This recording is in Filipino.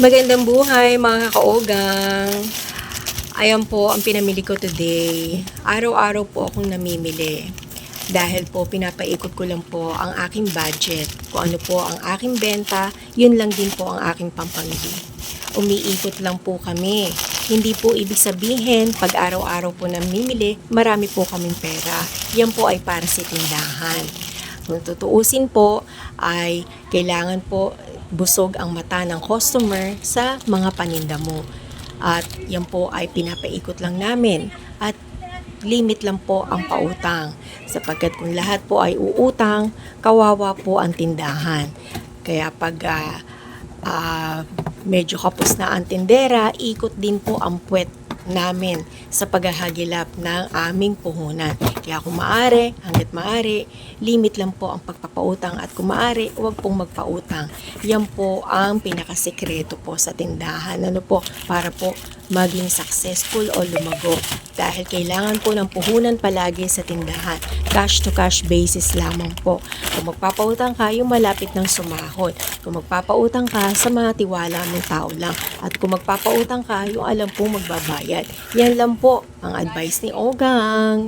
Magandang buhay mga kaogang. Ayan po ang pinamili ko today. Araw-araw po akong namimili. Dahil po pinapaikot ko lang po ang aking budget. Kung ano po ang aking benta, yun lang din po ang aking pampamili. Umiikot lang po kami. Hindi po ibig sabihin pag araw-araw po namimili, marami po kaming pera. Yan po ay para sa tindahan. Kung tutuusin po, ay kailangan po busog ang mata ng customer sa mga paninda mo. At yan po ay pinapaikot lang namin. At limit lang po ang pautang. Sapagkat kung lahat po ay uutang, kawawa po ang tindahan. Kaya pag ah, ah, medyo kapos na ang tindera, ikot din po ang puwet namin sa paghahagilap ng aming puhunan. Kaya kung maaari, hanggat maaari, limit lang po ang pagpapautang at kung maaari, huwag pong magpautang. Yan po ang pinakasikreto po sa tindahan. Ano po, para po maging successful o lumago. Dahil kailangan po ng puhunan palagi sa tindahan. Cash to cash basis lamang po. Kung magpapautang ka, yung malapit ng sumahod. Kung magpapautang ka, sa mga tiwala mong tao lang. At kung magpapautang ka, yung alam pong magbabayad. Yan lang po ang advice ni Ogang.